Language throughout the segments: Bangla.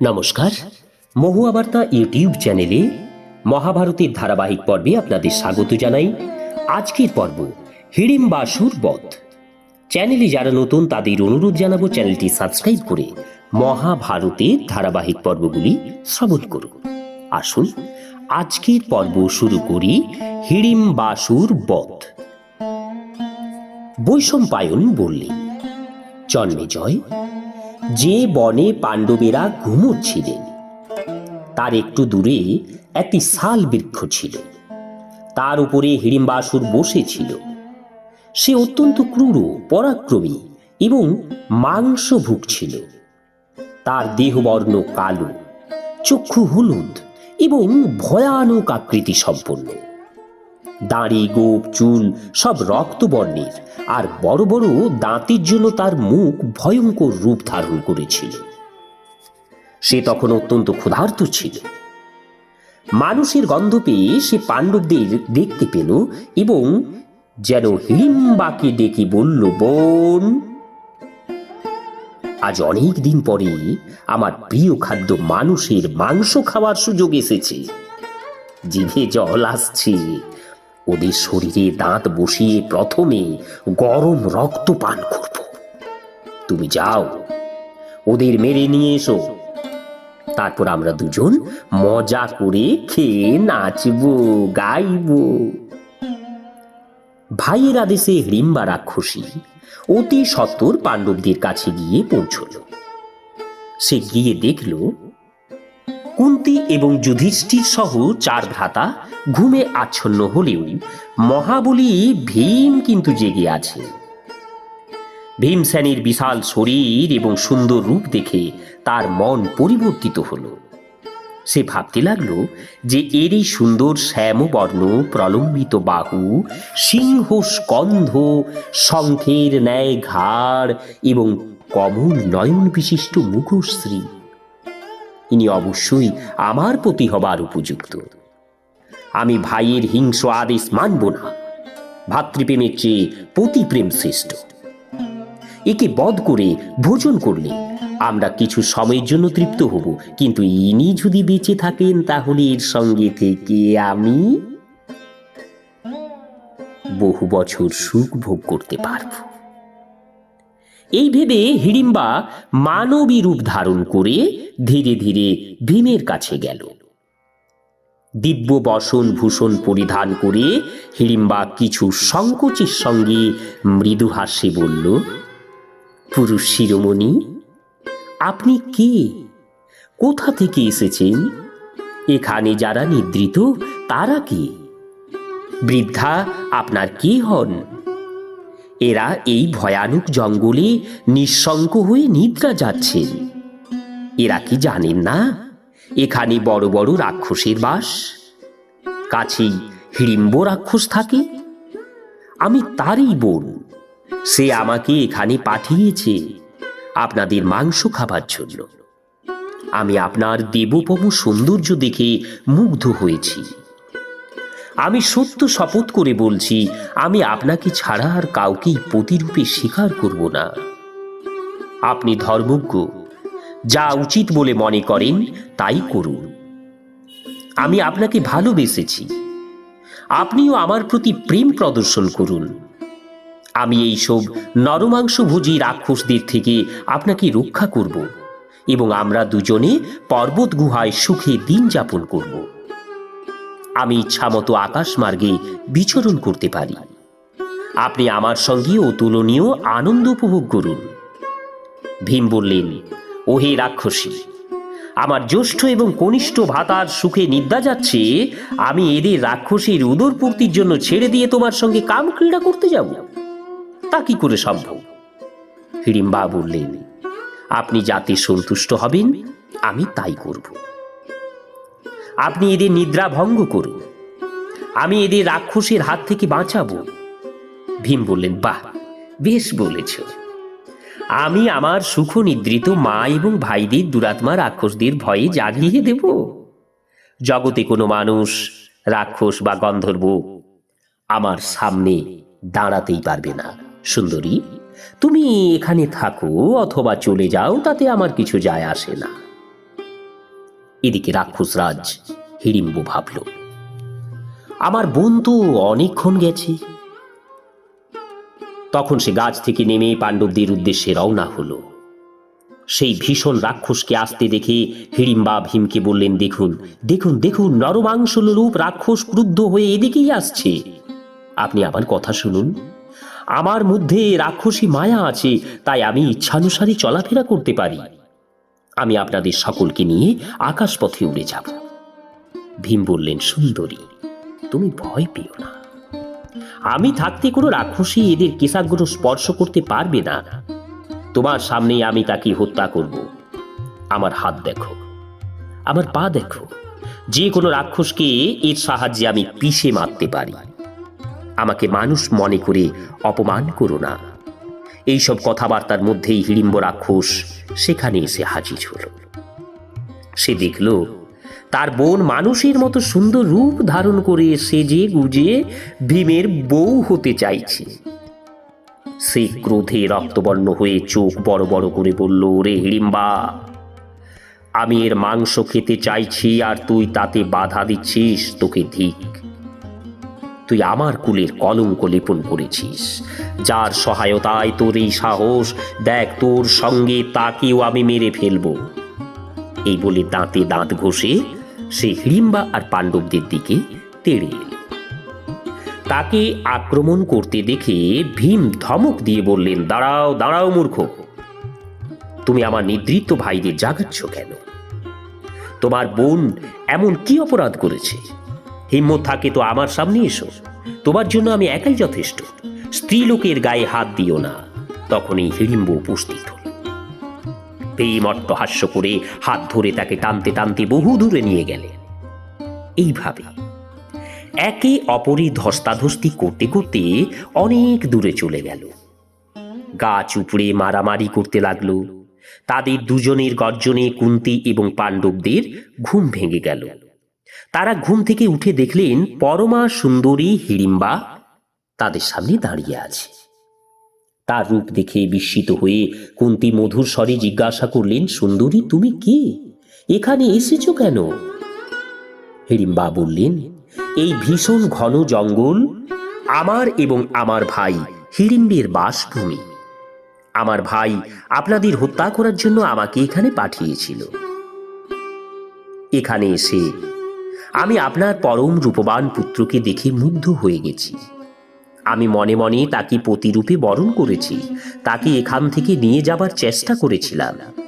নমস্কার। মহুয়া বার্তা ইউটিউব চ্যানেলে মহাভারতের ধারাবাহিক পর্বে আপনাদের স্বাগত জানাই। আজকের পর্ব হিড়িম্বাসুর বধ। চ্যানেলে যারা নতুন, তাদের অনুরোধ জানাব চ্যানেলটি সাবস্ক্রাইব করে মহাভারতের ধারাবাহিক পর্বগুলি শ্রবণ করুন। আসুন, আজকের পর্ব শুরু করি হিড়িম্বাসুর বধ। বৈষম্পায়ন বললেন জন্মেজয় যে বনে পাণ্ডবেরা ঘুমুচ্ছিলেন, তার একটু দূরে একটি শাল বৃক্ষ ছিল। তার উপরে হিড়িম্বাসুর বসেছিল সে অত্যন্ত ক্রূর, পরাক্রমী এবং মাংসভুক ছিল। তার দেহবর্ণ কালো, চক্ষু হলুদ এবং ভয়ানক আকৃতি সম্পন্ন। দাড়ি, গোপ, চুল সব রক্তবর্ণের আর বড় বড় দাঁতের জন্য তার মুখ ভয়ঙ্কর রূপ ধারণ করেছিল। সে তখন অত্যন্ত ক্ষুধার্ত ছিল। মানুষের গন্ধ পেয়ে সে পাণ্ডবদের দেখতে পেল এবং যেন হিড়িম্বাকে ডেকে বলল, বোন, আজ অনেক দিন পরে আমার প্রিয় খাদ্য মানুষের মাংস খাওয়ার সুযোগ এসেছে। জিভে জল আসছে ওদের শরীরে দাঁত বসিয়ে প্রথমে গরম রক্ত পান করব। তুমি যাও, ওদের মেরে নিয়ে এসো। তারপর আমরা দুজন মজা করে খেয়ে নাচবো, গাইবো। ভাইয়ের আদেশে হিড়িম্বা রাক্ষসী অতি সত্বর পাণ্ডবদের কাছে গিয়ে পৌঁছল। সে গিয়ে দেখল, কুন্তি এবং যুধিষ্ঠির সহ চার ভ্রাতা ঘুমে আচ্ছন্ন হলেও মহাবলী ভীম কিন্তু জেগে আছে। ভীমসেনের বিশাল শরীর এবং সুন্দর রূপ দেখে তার মন পরিবর্তিত হলো। সে ভাবতে লাগল যে এরই সুন্দর শ্যামবর্ণ, প্রলম্বিত বাহু, সিংহ স্কন্ধ, শঙ্খের ন্যায় ঘাড় এবং কমল নয়ন বিশিষ্ট মুখশ্রী। ইনি অবশ্যই আমার প্রতি হবার উপযুক্ত। আমি ভাইয়ের হিংস আদেশ মানব না। ভাতৃপ্রেমের চেয়ে পতিপ্রেম শ্রেষ্ঠ। একে বধ করে ভোজন করলে আমরা কিছু সময়ের জন্য তৃপ্ত হব। কিন্তু ইনি যদি বেঁচে থাকেন, তাহলে এর সঙ্গে থেকে আমি বহু বছর সুখ ভোগ করতে পারব। এই ভেবে হিড়িম্বা মানবী রূপ ধারণ করে ধীরে ধীরে ভীমের কাছে গেল। দিব্য বসন ভূষণ পরিধান করে হিড়িম্বা কিছু সংকোচের সঙ্গে মৃদু হাস্যে বলল, পুরুষ শিরোমণি, আপনি কে? কোথা থেকে এসেছেন? এখানে যারা নিদ্রিত, তারা কে? বৃদ্ধা, আপনার কে হন? এরা এই ভয়ানক জঙ্গলে নিঃসঙ্ক হয়ে নিদ্রা যাচ্ছেন। এরা কি জানেন না? এখানে বড় বড় রাক্ষসের বাস। কাছেই হিড়িম্ব রাক্ষস থাকে। আমি তারই বোন। সে আমাকে এখানে পাঠিয়েছে আপনাদের মাংস খাবার জন্য। আমি আপনার দেবপম সৌন্দর্য দেখে মুগ্ধ হয়েছি। আমি সত্য শপথ করে বলছি, আমি আপনাকে ছাড়া আর কাউকেই প্রতিরূপে স্বীকার করব না। আপনি ধর্মজ্ঞ যা উচিত বলে মনে করেন, তাই করুন। আমি আপনাকে ভালোবেসেছি। আপনিও আমার প্রতি প্রেম প্রদর্শন করুন। আমি এইসব নরমাংসভোজী রাক্ষসদের থেকে আপনাকে রক্ষা করব এবং আমরা দুজনে পর্বত গুহায় সুখে দিন যাপন করব। আমি ইচ্ছামতো আকাশ মার্গে বিচরণ করতে পারি। আপনি আমার সঙ্গে অতুলনীয় আনন্দ উপভোগ করুন। ভীম বললেন ওহে রাক্ষসী, আমার জ্যৈষ্ঠ এবং কনিষ্ঠ ভাতার সুখে নিদ্রা যাচ্ছে, আমি এদের রাক্ষসীর উদরপূর্তির জন্য ছেড়ে দিয়ে তোমার সঙ্গে কাম ক্রীড়া করতে যাব। তা কি করে সম্ভব? হিড়িম্বা বললেন, আপনি যাতে সন্তুষ্ট হবেন, আমি তাই করব। আপনি এদের নিদ্রা ভঙ্গ করুন, আমি এদের রাক্ষসের হাত থেকে বাঁচাবো। ভীম বললেন, বাহ, বেশ বলেছ। আমি আমার সুখ নিদ্রিত মা এবং ভাইদের দুরাত্মা রাক্ষসদের ভয়ে জাগিয়ে দেব। জগতে কোনো মানুষ, রাক্ষস বা গন্ধর্ব আমার সামনে দাঁড়াতেই পারবে না। সুন্দরী, তুমি এখানে থাকো অথবা চলে যাও, তাতে আমার কিছু যায় আসে না। এদিকে রাক্ষসরাজ হিড়িম্ব ভাবল, আমার বোন তো অনেকক্ষণ গেছে। তখন সে গাছ থেকে নেমে পাণ্ডবদের উদ্দেশ্যে রওনা হলো। সেই ভীষণ রাক্ষসকে আসতে দেখে হিড়িম্বা ভীমকে বললেন, দেখুন দেখুন দেখুন নরমাংস রূপ রাক্ষস ক্রুদ্ধ হয়ে এদিকেই আসছে। আপনি আমার কথা শুনুন। আমার মধ্যে রাক্ষসী মায়া আছে, তাই আমি ইচ্ছানুসারে চলাফেরা করতে পারি। আমি আপনাদের সকলকে নিয়ে আকাশপথে উড়ে যাব। ভীম বললেন, সুন্দরী, তুমি ভয় পেও না। আমি থাকতে কোনো রাক্ষসী এদের কেশাগ্র স্পর্শ করতে পারবে না। তোমার সামনেই আমি তাকে হত্যা করব। আমার হাত দেখো। আমার পা দেখো। যে কোনো রাক্ষসকে এর সাহায্যে আমি পিষে মারতে পারি। আমাকে মানুষ মনে করে অপমান করো না। এইসব কথাবার্তার মধ্যেই হিড়িম্ব রাক্ষস সেখানে এসে হাজির হল। সে দেখল তার বোন মানুষের মতো সুন্দর রূপ ধারণ করে সেজে গুজে ভীমের বউ হতে চাইছে। সে ক্রোধে রক্তবর্ণ হয়ে চোখ বড় বড় করে বলল রে হিড়িম্বা, আমি এর মাংস খেতে চাইছি আর তুই তাতে বাধা দিচ্ছিস, তোকে ধিক তুই আমার কুলের কলঙ্ক লেপন করেছিস। যার সহায়তায় তোর এই সাহস, দেখ তোর সঙ্গে তাকেও আমি মেরে ফেলব। এই বলে দাঁতে দাঁত ঘষে সে হিড়িম্বা আর পাণ্ডবদের দিকে তেড়ে এল। তাকে আক্রমণ করতে দেখে ভীম ধমক দিয়ে বললেন, দাঁড়াও দাঁড়াও মূর্খ! তুমি আমার নিদ্রিত ভাইদের জাগাচ্ছ কেন? তোমার বোন এমন কি অপরাধ করেছে? হিম্মত থাকে তো আমার সামনে এসো। তোমার জন্য আমি একাই যথেষ্ট। স্ত্রীলোকের গায়ে হাত দিও না। তখনই হিড়িম্ব উপস্থিত হল। ভীম অট্টহাস্য করে হাত ধরে তাকে টানতে টানতে বহু দূরে নিয়ে গেলেন এইভাবে একে অপরে ধস্তাধস্তি করতে করতে অনেক দূরে চলে গেল। গাছ উপড়ে মারামারি করতে লাগল। তাদের দুজনের গর্জনে কুন্তি এবং পাণ্ডবদের ঘুম ভেঙে গেল। তারা ঘুম থেকে উঠে দেখলেন পরমা সুন্দরী হিড়িম্বা তাদের সামনে দাঁড়িয়ে আছে। তার রূপ দেখে বিস্মিত হয়ে কুন্তি মধুর স্বরে জিজ্ঞাসা করলেন, সুন্দরী, তুমি কে? এখানে এসেছ কেন? হিড়িম্বা বললেন, এই ভীষণ ঘন জঙ্গল আমার এবং আমার ভাই হিড়িম্বের বাসভূমি। আমার ভাই আপনাদের হত্যা করার জন্য আমাকে এখানে পাঠিয়েছিল। এখানে এসে আমি আপনার পরম রূপবান পুত্রকে দেখে মুগ্ধ হয়ে গেছি। আমি মনে মনে তাকে প্রতিরূপে বরণ করেছি। তাকে এখান থেকে নিয়ে যাবার চেষ্টা করেছিলাম।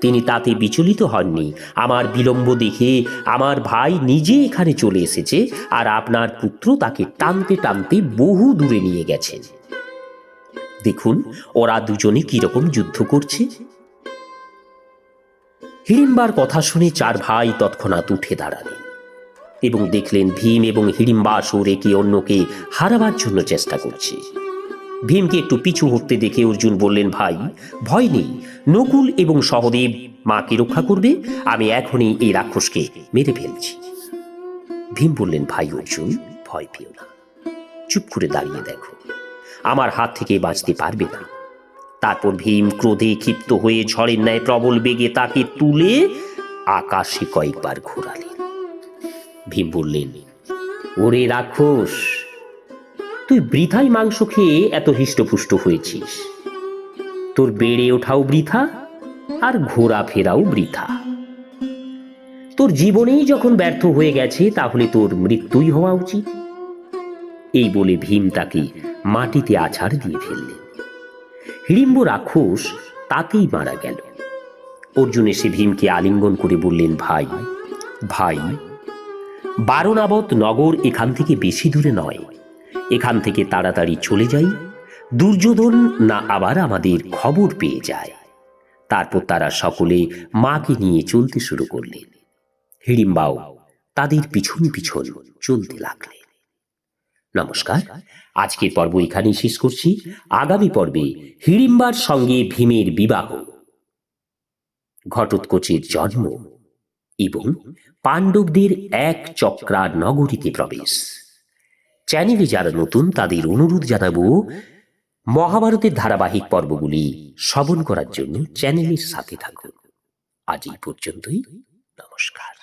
তিনি তাতে বিচলিত হননি। আমার বিলম্ব দেখে আমার ভাই নিজে এখানে চলে এসেছে আর আপনার পুত্র তাকে টানতে টানতে বহু দূরে নিয়ে গেছেন। দেখুন, ওরা দুজনে কীরকম যুদ্ধ করছে। হিড়িম্বার কথা শুনে চার ভাই তৎক্ষণাৎ উঠে দাঁড়ালেন। এবং দেখলেন ভীম এবং হিড়িম্বাসুর একে অন্যকে হারাবার জন্য চেষ্টা করছে। ভীমকে একটু পিছু হটতে দেখে অর্জুন বললেন, ভাই, ভয় নেই। নকুল এবং সহদেব মাকে রক্ষা করবে। আমি এখনই এই রাক্ষসকে মেরে ফেলছি। ভীম বললেন, ভাই অর্জুন, ভয় পেও না। চুপ করে দাঁড়িয়ে দেখো। আমার হাত থেকে বাঁচতে পারবে না। তারপর ভীম ক্রোধে ক্ষিপ্ত হয়ে ঝড়ের ন্যায় প্রবল বেগে তাকে তুলে আকাশে কয়েকবার ঘোরালেন। ভীম বললেন, ওরে রাক্ষস, তুই বৃথাই মাংস খেয়ে এত হৃষ্টপুষ্ট হয়েছিস। তোর বেড়ে ওঠাও বৃথা আর ঘোরা ফেরাও বৃথা। তোর জীবনেই যখন ব্যর্থ হয়ে গেছে, তাহলে তোর মৃত্যুই হওয়া উচিত। এই বলে ভীম তাকে মাটিতে আছাড় দিয়ে ফেললেন। হিড়িম্ব রাক্ষস তাতেই মারা গেল। অর্জুন এসে ভীমকে আলিঙ্গন করে বললেন, ভাই ভাই বারণাবত নগর এখান থেকে বেশি দূরে নয়। এখান থেকে তাড়াতাড়ি চলে যাই, দুর্যোধন না আবার আমাদের খবর পেয়ে যায়। তারপর তারা সকলে মাকে নিয়ে চলতে শুরু করলেন হিড়িম্বাও তাদের পিছন পিছন চলতে লাগলেন নমস্কার, আজকের পর্ব এখানেই শেষ করছি। আগামী পর্বে হিড়িম্বার সঙ্গে ভীমের বিবাহ। ঘটোৎকোচের জন্ম এবং পাণ্ডবদের এক চক্রার নগরীতে প্রবেশ। চ্যানেলে যারা নতুন, তাদের অনুরোধ জানাব, মহাভারতের ধারাবাহিক পর্বগুলি শ্রবণ করার জন্য চ্যানেলের সাথে থাকুন। আজ এই পর্যন্তই। নমস্কার।